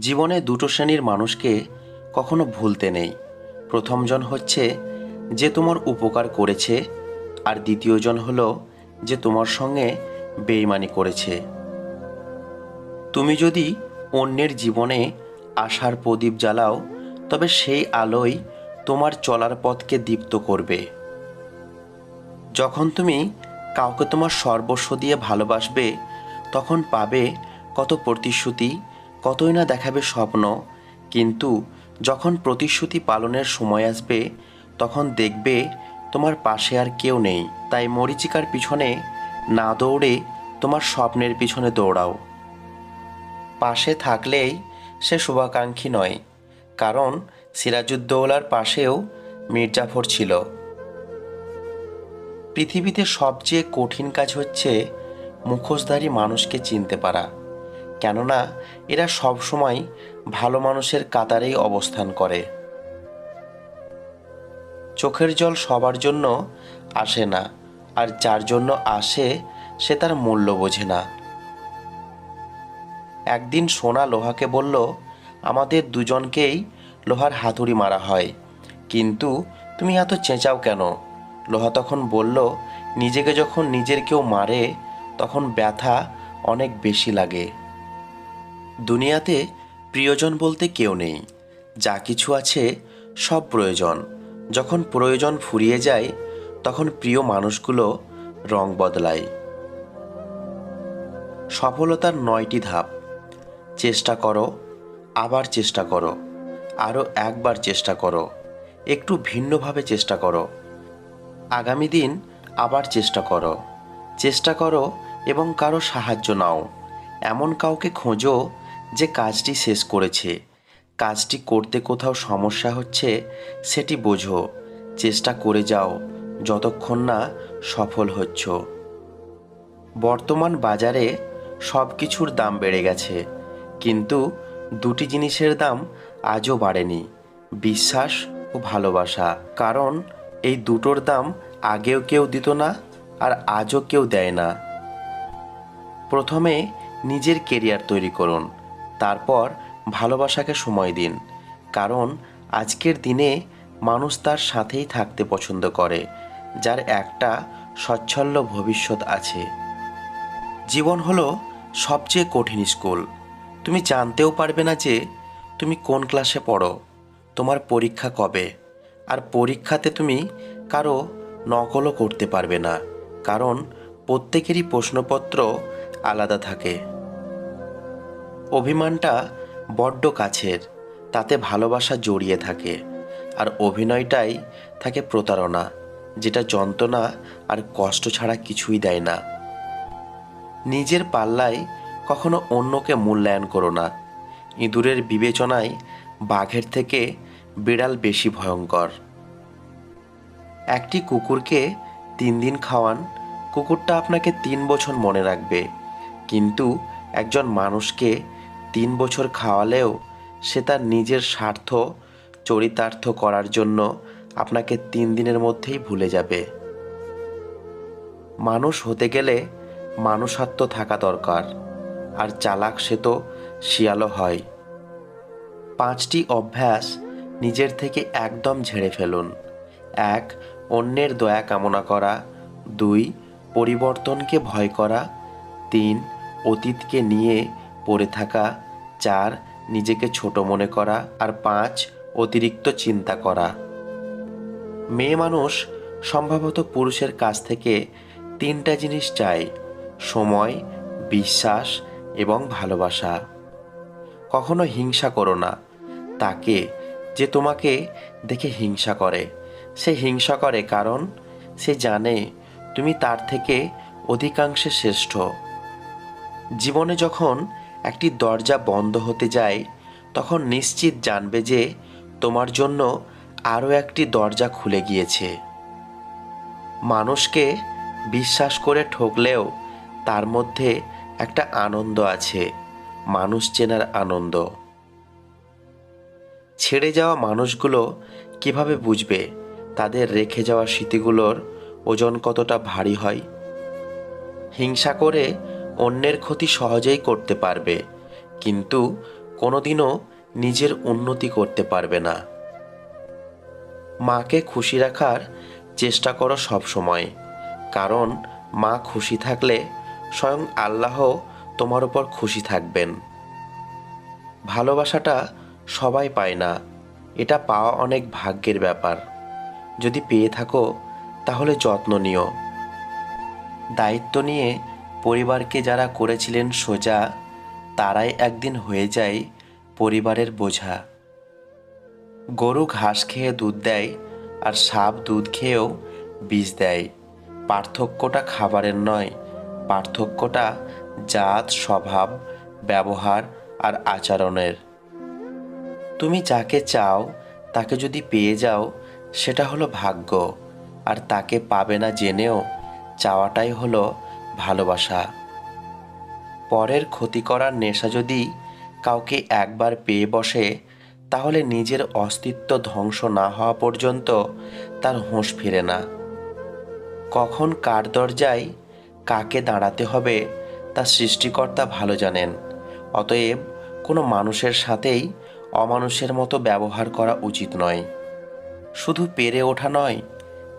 জীবনে দুটো শ্রেণির মানুষকে কখনো ভুলতে নেই। প্রথমজন হচ্ছে, যে তোমার উপকার করেছে আর দ্বিতীয়জন হলো, যে তোমার সঙ্গে বেইমানি করেছে তুমি যদি অন্যের জীবনে আশার প্রদীপ জ্বালাও, তবে সেই আলোই তোমার চলার পথকে দীপ্ত করবে। যখন তুমি কাউকে তোমার সর্বস্ব দিয়ে ভালোবাসবে, তখন পাবে কত প্রতিশ্রুতি কতই না দেখাবে স্বপ্ন, কিন্তু যখন প্রতিশ্রুতি পালনের সময় আসবে, তখন দেখবে তোমার পাশে আর কেউ নেই। তাই মরিচিকার পিছনে না দৌড়ে তোমার স্বপ্নের পিছনে দৌড়াও। পাশে থাকলেই সে শুভাকাঙ্ক্ষী নয়, কারণ সিরাজুদ্দৌলার পাশেও মির্জাফর ছিল। পৃথিবীতে সবচেয়ে কঠিন কাজ হচ্ছে মুখোশধারী মানুষকে চিনতে পারা। কেননা এরা সবসময় ভালো মানুষের কাতারেই অবস্থান করে। চোখের জল সবার জন্য আসে না, আর যার জন্য আসে সে তার মূল্য বোঝে না। একদিন সোনা লোহাকে বলল, আমাদের দুজনকেই লোহার হাতুড়ি মারা হয়, কিন্তু তুমি এত চেঁচাও কেন? লোহা তখন বলল, নিজেকে যখন নিজের কেউ মারে, তখন ব্যথা অনেক বেশি লাগে। দুনিয়াতে প্রিয়জন বলতে কেউ নেই। যা কিছু আছে সব প্রয়োজন। যখন প্রয়োজন ফুরিয়ে যায়, তখন প্রিয় মানুষগুলো রং বদলায়। সফলতার নয়টি ধাপ। চেষ্টা করো, আবার চেষ্টা করো, আরও একবার চেষ্টা করো, একটু ভিন্নভাবে চেষ্টা করো। আগামী দিন আবার চেষ্টা করো। চেষ্টা করো এবং কারও সাহায্য নাও। এমন কাউকে খোঁজো যে কাজটি শেষ করেছে, কাজটি করতে কোথাও সমস্যা হচ্ছে, সেটি বোঝো, চেষ্টা করে যাও, যতক্ষণ না সফল হচ্ছ। বর্তমান বাজারে সব কিছুর দাম বেড়ে গেছে, কিন্তু দুটি জিনিসের দাম আজও বাড়েনি, বিশ্বাস ও ভালোবাসা। কারণ এই দুটোর দাম আগেও কেউ দিত না আর আজও কেউ দেয় না। প্রথমে নিজের কেরিয়ার তৈরি করুন তারপর ভালোবাসাকে সময় দিন। কারণ আজকের দিনে মানুষ তার সাথেই থাকতে পছন্দ করে, যার একটা স্বচ্ছল্য ভবিষ্যৎ আছে। জীবন হলো সবচেয়ে কঠিন স্কুল। তুমি জানতেও পারবে না যে তুমি কোন ক্লাসে পড়ো, তোমার পরীক্ষা কবে, আর পরীক্ষাতে তুমি কারও নকলও করতে পারবে না, কারণ প্রত্যেকেরই প্রশ্নপত্র আলাদা থাকে। অভিমানটা বড্ড কাছের, তাতে ভালোবাসা জড়িয়ে থাকে, আর অভিনয়টাই থাকে প্রতারণা, যেটা যন্ত্রণা আর কষ্ট ছাড়া কিছুই দেয় না। নিজের পাল্লায় কখনো অন্যকে মূল্যায়ন করো না। ইঁদুরের বিবেচনায় বাঘের থেকে বিড়াল বেশি ভয়ঙ্কর। একটি কুকুরকে তিন দিন খাওয়ান, কুকুরটা আপনাকে তিন বছর মনে রাখবে, কিন্তু একজন মানুষকে তিন বছর খাওয়ালেও সে তার নিজের স্বার্থ চরিতার্থ করার জন্য আপনাকে তিন দিনের মধ্যেই ভুলে যাবে। মানুষ হতে গেলে মানুষত্ব থাকা দরকার, আর চালাক সে তো শিয়ালও হয়। পাঁচটি অভ্যাস নিজের থেকে একদম ঝেড়ে ফেলুন। এক, অন্যের দয়া কামনা করা। দুই, পরিবর্তনকে ভয় করা। তিন, অতীতকে নিয়ে পড়ে থাকা, চার, নিজেকে ছোট মনে করা আর পাঁচ, অতিরিক্ত চিন্তা করা। মেয়ে মানুষ সম্ভবত পুরুষের কাছ থেকে তিনটা জিনিস চায়, সময়, বিশ্বাস এবং ভালোবাসা। কখনো হিংসা করো না। তাকে যে তোমাকে দেখে হিংসা করে, সে হিংসা করে কারণ সে জানে তুমি তার থেকে অধিকাংশে শ্রেষ্ঠ। জীবনে যখন একটি দরজা বন্ধ হতে যায়, তখন নিশ্চিত জানবে যে তোমার জন্য আরও একটি দরজা খুলে গিয়েছে। মানুষকে বিশ্বাস করে ঠকলেও তার মধ্যে একটা আনন্দ আছে, মানুষ চেনার আনন্দ। ছেড়ে যাওয়া মানুষগুলো কীভাবে বুঝবে তাদের রেখে যাওয়া স্মৃতিগুলোর ওজন কতটা ভারী হয়? হিংসা করে অন্যের ক্ষতি সহজেই করতে পারবে, কিন্তু কোনোদিনও নিজের উন্নতি করতে পারবে না। মাকে খুশি রাখার চেষ্টা করো সব সময়, কারণ মা খুশি থাকলে স্বয়ং আল্লাহ তোমার উপর খুশি থাকবেন। ভালোবাসাটা সবাই পায় না, এটা পাওয়া অনেক ভাগ্যের ব্যাপার। যদি পেয়ে থাকো, তাহলে যত্ন নিও। দায়িত্ব নিয়ে পরিবারকে যারা করেছিলেন সোজা, তারাই একদিন হয়ে যায় পরিবারের বোঝা। গরু ঘাস খেয়ে দুধ দেয় আর সাপ দুধ খেয়েও বীজ দেয়। পার্থক্যটা খাবারের নয়, পার্থক্যটা জাত, স্বভাব, ব্যবহার আর আচরণের। তুমি যাকে চাও, তাকে যদি পেয়ে যাও, সেটা হলো ভাগ্য। আর তাকে পাবে না জেনেও, চাওয়াটাই হলো ভালোবাসা। পরের ক্ষতি করার নেশা যদি কাউকে একবার পেয়ে বসে, তাহলে নিজের অস্তিত্ব ধ্বংস না হওয়া পর্যন্ত তার হোঁশ ফিরে না। কখন কার দরজায় কাকে দাঁড়াতে হবে, তা সৃষ্টিকর্তা ভালো জানেন। অতএব কোনো মানুষের সাথেই অমানুষের মতো ব্যবহার করা উচিত নয়। শুধু পেরে ওঠা নয়,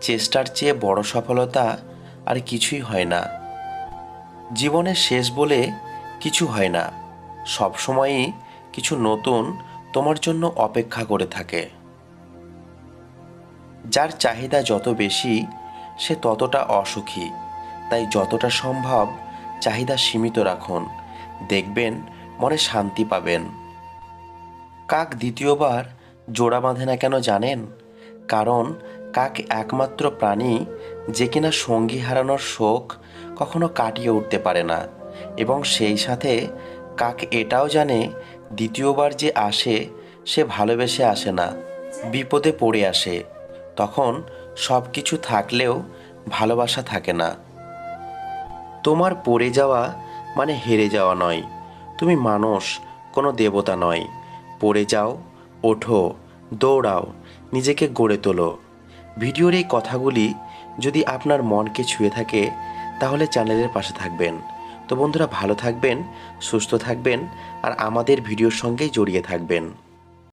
চেষ্টার চেয়ে বড় সফলতা আর কিছুই হয় না। জীবনের শেষ বলে কিছু হয় না। সবসময়ই কিছু নতুন তোমার জন্য অপেক্ষা করে থাকে। যার চাহিদা যত বেশি, সে ততটা অসুখী। তাই যতটা সম্ভব চাহিদা সীমিত রাখুন। দেখবেন মনে শান্তি পাবেন। কাক দ্বিতীয়বার জোড়া বাঁধে না কেন জানেন? কারণ কাক একমাত্র প্রাণী যে কিনা সঙ্গী হারানোর শোক কখনো কাটিয়ে উঠতে পারে না। এবং সেই সাথে কাক এটাও জানে দ্বিতীয়বার যে আসে, সে ভালোবেসে আসে না, বিপদে পড়ে আসে। তখন সব কিছু থাকলেও ভালোবাসা থাকে না। তোমার পড়ে যাওয়া মানে হেরে যাওয়া নয়। তুমি মানুষ, কোনো দেবতা নয়। পড়ে যাও, ওঠো, দৌড়াও, নিজেকে গড়ে তোলো। ভিডিওর এই কথাগুলি যদি আপনার মনকে ছুঁয়ে থাকে, তাহলে চ্যানেলের পাশে থাকবেন। তো বন্ধুরা, ভালো থাকবেন, সুস্থ থাকবেন, আর আমাদের ভিডিওর সঙ্গেই জড়িয়ে থাকবেন।